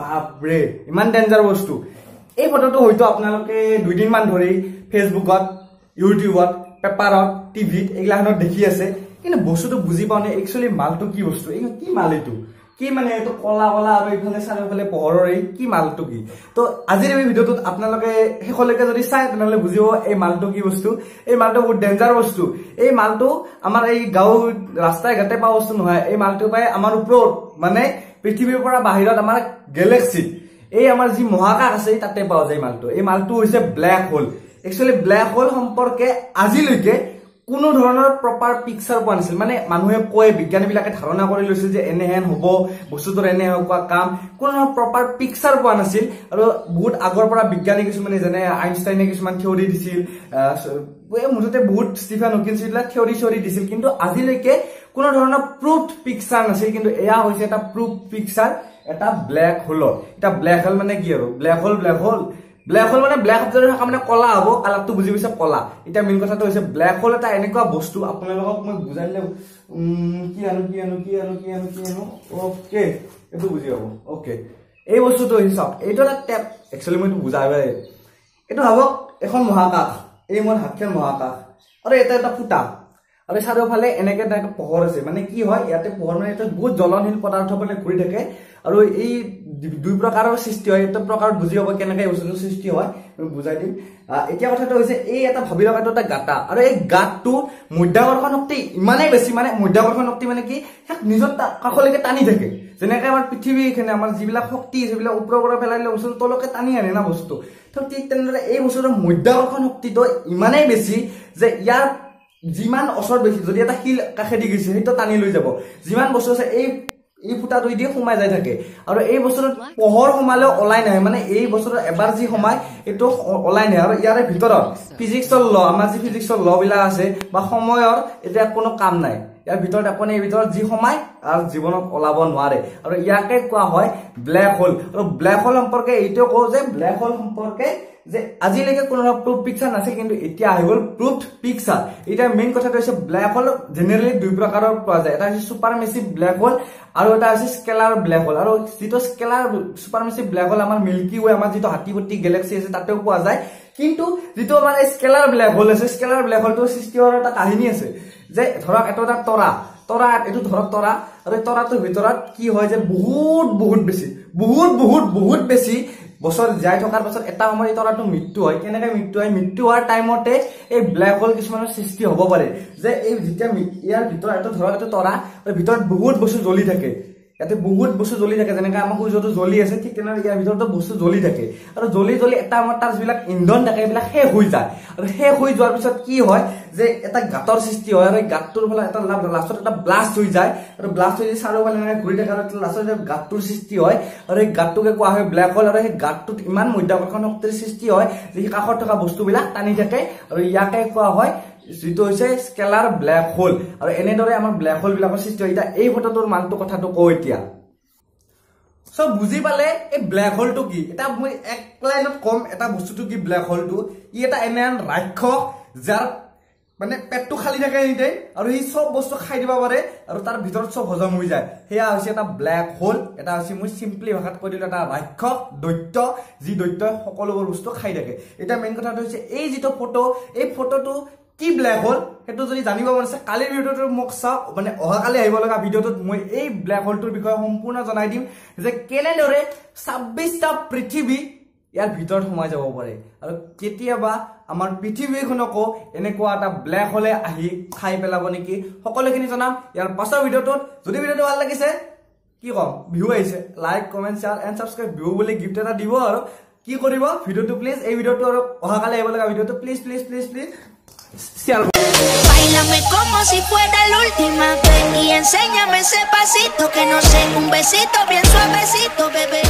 বাপৰে ইমান ডেঞ্জাৰ বস্তু। এই ফটোটো হয়তো আপোনালোকে দুইদিনমান ধৰি ফেচবুকত ইউটিউবত পেপাৰত টিভিত এইগিলাখনত দেখি আছে। কিন্তু বস্তুটো বুজি পাওঁ নে একচুৱেলি মালটো কি বস্তু? এই কি মাল এইটো? কি মানে এইটো কলা কলা আৰু এইফালে চাৰিওফালে পোহৰৰ এই কি মালটো কি? তো আজিৰ এই ভিডিঅ'টোত আপোনালোকে শেষলৈকে যদি চাই তেনেহ'লে বুজিব এই মালটো কি বস্তু। এই মালটো বহুত ডেঞ্জাৰ বস্তু। এই মালটো আমাৰ এই গাঁও ৰাস্তাই ঘাটে পোৱা বস্তু নহয়। এই মালটো পাই আমাৰ ওপৰত। মানে পৃথিৱীৰ পৰা বাহিৰত আমাৰ গেলেক্সিত এই আমাৰ যি মহাকাশ আছে তাতে পোৱা যায় মালটো। এই মালটো হৈছে black hole actually black hole সম্পৰ্কে আজিলৈকে কোনো ধৰণৰ প্ৰপাৰ পিকচাৰ পোৱা নাছিল। মানে মানুহে কয় বিজ্ঞানীবিলাকে ধাৰণা কৰি লৈছিল যে এনেহেন হ'ব বস্তুটোৰ এনে হোৱা কাম। কোনো ধৰণৰ প্ৰপাৰ পিকচাৰ পোৱা নাছিল আৰু বহুত আগৰ পৰা বিজ্ঞানী কিছুমানে যেনে আইনষ্টাইনে কিছুমান থিয়ৰী দিছিল মুঠতে বহুত ষ্টিফেন হকিন্স এইবিলাক থিয়ৰী চিয়ৰী দিছিল। কিন্তু আজিলৈকে কোনো ধৰণৰ প্ৰুফ পিকচাৰ নাছিল। কিন্তু এয়া হৈছে এটা প্ৰুফ পিকচাৰ এটা ব্লেক হোলৰ এতিয়া ব্লেক হোল মানে কি আৰু? Black hole black hole black hole মানে ব্লেক যদি থকা মানে কলা হ'ব কালাৰটো বুজি পাইছে কলা। এতিয়া মেইন কথাটো হৈছে ব্লেক হোল এটা এনেকুৱা বস্তু আপোনালোকক মই বুজাই দিলে কি আনো কি আনো কি আনো কি আনো কি আনো? অ'কে এইটো বুজি পাব অ'কে এই বস্তুটো চাওক এইটো এটা টেপ একচুৱেলি মই এইটো বুজাই এইটো ভাবক এখন মহাকাশ এই মোৰ হাতখন মহাকাশ আৰু এটা এটা ফুটা। আৰু চাৰিওফালে এনেকে পোহৰ আছে। মানে কি হয় ইয়াতে পোহৰ মানে বহুত জ্বলনশীল পদাৰ্থ মানে ঘূৰি থাকে আৰু এই দুই প্ৰকাৰৰ সৃষ্টি হয়। এটা প্ৰকাৰত বুজি পাব কেনেকে বস্তুটো সৃষ্টি হয় বুজাই দিম। এতিয়া কথাটো হৈছে এই এটা ভাবি লগাটো এটা গাঁতা আৰু এই গাঁতটো মধ্যাকৰ্ষণ শক্তি ইমানেই বেছি মানে মধ্যাকৰ্ষণ শক্তি মানে কি নিজৰ কাষলৈকে টানি থাকে। যেনেকে আমাৰ পৃথিৱীখনে আমাৰ যিবিলাক শক্তি সেইবিলাক ওপৰৰ পৰা পেলাই দিলে বস্তুটো তলকে টানি আনে না বস্তু। ঠিক তেনেদৰে এই বস্তুটোৰ মধ্যাকৰ্ষণ শক্তিটো ইমানেই বেছি যে ইয়াৰ যিমান ওচৰত বেছি যদি এটা শিল কাষেদি গৈছে সেইটো টানি লৈ যাব। যিমান বস্তু আছে এই এই ফুটাটো দি সোমাই যাই থাকে। আৰু এই বস্তুটোত পোহৰ সোমালেও ওলাই নাহে। মানে এই বস্তুটো এবাৰ যি সোমাই এইটো ওলাই নাহে। আৰু ইয়াৰে ভিতৰত ফিজিক্সৰ ল আমাৰ যি ফিজিক্সৰ ল বিলাক আছে বা সময়ৰ এতিয়া কোনো কাম নাই। ইয়াৰ ভিতৰত আপুনি এই ভিতৰত যি সোমাই আৰু জীৱনত ওলাব নোৱাৰে। আৰু ইয়াকে কোৱা হয় ব্লেক হোল আৰু ব্লেক হোল সম্পৰ্কে এইটোৱে কওঁ যে ব্লেক হোল সম্পৰ্কে যে আজিলৈকে কোনো প্ৰুফ পিকচাৰ নাছিল কিন্তু এতিয়া আহি গ'ল প্ৰুফ পিকচাৰ এতিয়া মেইন কথাটো হৈছে ব্লেক হোল জেনেৰেলি দুই প্ৰকাৰৰ পোৱা যায়। এটা হৈছে ছুপাৰ মেচিভ ব্লেক হোল আৰু এটা হৈছে স্কেলাৰ ব্লেক হোল আৰু যিটো stellar supermassive black hole আমাৰ মিল্কি ৱে আমাৰ যিটো হাতীপতি গেলেক্সি আছে তাতেও পোৱা যায়। কিন্তু যিটো আমাৰ স্কেলাৰ ব্লেক হোল আছে স্কেলাৰ ব্লেক হোলটোৰ সৃষ্টি হোৱাৰ এটা কাহিনী আছে। যে ধৰক এটা এটা তৰা তৰা এইটো ধৰক তৰা আৰু এই তৰাটোৰ ভিতৰত কি হয় যে বহুত বহুত বেছি বহুত বহুত বহুত বেছি বছৰ জীয়াই থকাৰ পাছত এটা সময়ত এই তৰাটো মৃত্যু হয়। কেনেকে মৃত্যু হয়? মৃত্যু হোৱাৰ টাইমতে এই ব্লেক হোল কিছুমানৰ সৃষ্টি হ'ব পাৰে। যে এই যেতিয়া ইয়াৰ ভিতৰত এইটো ধৰক এইটো তৰা ভিতৰত বহুত বস্তু জ্বলি থাকে। ইয়াতে বহুত বস্তু জ্বলি থাকে। যেনেকে আমাৰ সূৰ্যটো জ্বলি আছে ঠিক তেনেদৰে ইয়াৰ ভিতৰতো বস্তু জ্বলি থাকে। আৰু জ্বলি জ্বলি এটা আমাৰ তাৰ যিবিলাক ইন্ধন থাকে সেইবিলাক শেষ হৈ যায়। আৰু শেষ হৈ যোৱাৰ পিছত কি হয় যে এটা গাঁতৰ সৃষ্টি হয় আৰু এই গাঁতটোৰ ফালে এটা লাষ্টত এটা ব্লাষ্ট হৈ যায়। আৰু ব্লাষ্ট হৈ যায় চাৰিওফালে এনেকে ঘূৰি থাকে আৰু লাষ্টত গাঁতটোৰ সৃষ্টি হয়। আৰু সেই গাঁতটোকে কোৱা হয় ব্লেক হোল আৰু সেই গাঁতটোত ইমান মধ্যাকৰ্ষণ শক্তিৰ সৃষ্টি হয় যে সেই কাষত থকা বস্তুবিলাক টানি থাকে। আৰু ইয়াকে কোৱা হয় যিটো হৈছে স্কেলাৰ ব্লেক হোল আৰু এনেদৰে আমাৰ ব্লেক হোল বিলাকৰ সৃষ্টি হয়। এতিয়া এই ফটোটোৰ মানটো কথাটো কওঁ এতিয়া। চ' বুজি পালে এই ব্লেক হোলটো কি? এটা মই এক লাইনত কম এটা বস্তুটো কি ব্লেক হোলটো ই এটা এনে ৰাক্ষস যাৰ মানে পেটটো খালি থাকে এনিটাইম আৰু সি চব বস্তু খাই দিব পাৰে আৰু তাৰ ভিতৰত চব হজম হৈ যায়। সেয়া হৈছে এটা ব্লেক হোল এটা হৈছে মই চিম্পলি ভাষাত কৈ দিলো এটা ৰাক্ষস দৈত্য যি দৈত্যই সকলোবোৰ বস্তু খাই থাকে। এতিয়া মেইন কথাটো হৈছে এই যিটো ফটো এই ফটোটো কি ব্লেক হোল সেইটো যদি জানিব মন আছে কালিৰ ভিডিঅ'টো মোক চাওক মানে অহাকালি আহিব লগা ভিডিঅ'টোত মই এই ব্লেক হোলটোৰ বিষয়ে সম্পূৰ্ণ জনাই দিম যে কেনেদৰে ছাব্বিছটা পৃথিৱী ইয়াৰ ভিতৰত সোমাই যাব পাৰে আৰু কেতিয়াবা আমাৰ পৃথিৱীখনকো এনেকুৱা এটা ব্লেক হলে আহি খাই পেলাব নেকি সকলোখিনি জনাম। ইয়াৰ পাছৰ ভিডিঅ'টোত যদি ভিডিঅ'টো ভাল লাগিছে কি ক'ম বিহু আহিছে like comment share and subscribe Bihu বুলি গিফ্ট এটা দিব আৰু কি কৰিব ভিডিঅ'টো প্লিজ এই ভিডিঅ'টো আৰু অহাকালি আহিব লগা ভিডিঅ'টো please please please please Bailame como si fuera la última vez y enséñame ese pasito que no sé, un besito bien suavecito, bebé.